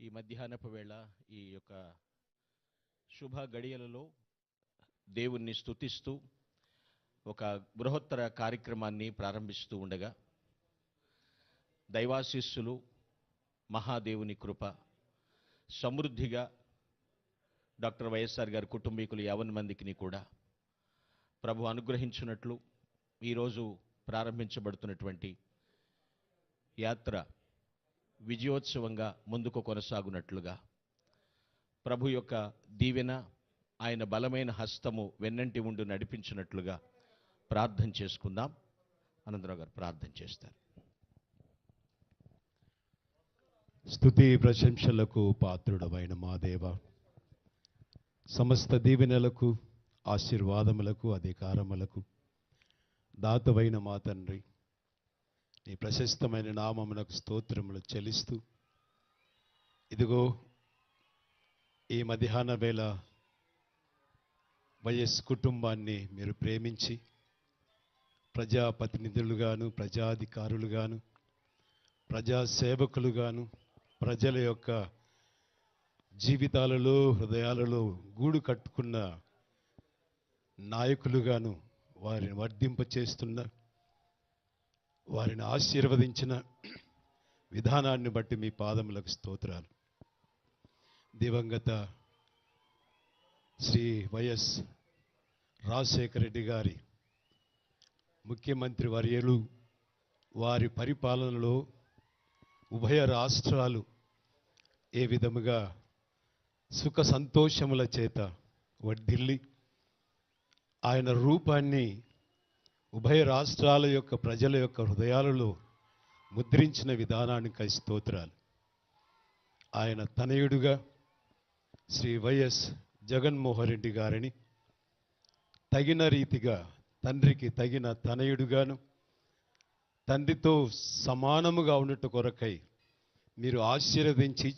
ఈ మధ్యాహ్నపు వేళ ఈ యొక్క శుభ గడియలలో దేవుణ్ణి స్తుతిస్తూ ఒక బృహత్తర కార్యక్రమాన్ని ప్రారంభిస్తూ ఉండగా దైవాశిస్సులు మహాదేవుని కృప సమృద్ధిగా డాక్టర్ వైఎస్ఆర్ గారి కుటుంబీకులు యావన్ మందికి కూడా ప్రభు అనుగ్రహించినట్లు ఈరోజు ప్రారంభించబడుతున్నటువంటి యాత్ర విజయోత్సవంగా ముందుకు కొనసాగునట్లుగా. ప్రభు యొక్క దీవెన ఆయన బలమైన హస్తము వెన్నంటి ఉండి నడిపించినట్లుగా ప్రార్థన చేసుకుందాం. అనంతరావు గారు ప్రార్థన చేస్తారు. స్తుతి ప్రశంసలకు పాత్రుడమైన మా దేవ. సమస్త దీవెనలకు ఆశీర్వాదములకు అధికారములకు దాతవైన మా తండ్రి. నీ ప్రశస్తమైన నామమునకు స్తోత్రములు చెల్లిస్తూ ఇదిగో ఈ మధ్యాహ్న వేళ వైఎస్ కుటుంబాన్ని మీరు ప్రేమించి ప్రజాప్రతినిధులుగాను ప్రజాధికారులుగాను ప్రజాసేవకులుగాను ప్రజల యొక్క జీవితాలలో హృదయాలలో గూడు కట్టుకున్న నాయకులుగాను వారిని వర్ధింపచేస్తున్న వారిని ఆశీర్వదించిన విధానాన్ని బట్టి మీ పాదములకు స్తోత్రాలు. దివంగత శ్రీ వైఎస్ రాజశేఖర రెడ్డి గారి ముఖ్యమంత్రి వర్యులు వారి పరిపాలనలో ఉభయ రాష్ట్రాలు ఏ విధముగా సుఖ సంతోషముల చేత వడ్డిల్లి ఆయన రూపాన్ని ఉభయ రాష్ట్రాల యొక్క ప్రజల యొక్క హృదయాలలో ముద్రించిన విధానానికి స్తోత్రాలు. ఆయన తనయుడుగా శ్రీ వైఎస్ జగన్మోహన్ రెడ్డి గారిని తగిన రీతిగా తండ్రికి తగిన తనయుడుగాను తండ్రితో సమానముగా ఉన్నట్టు కొరకై మీరు ఆశీర్వదించి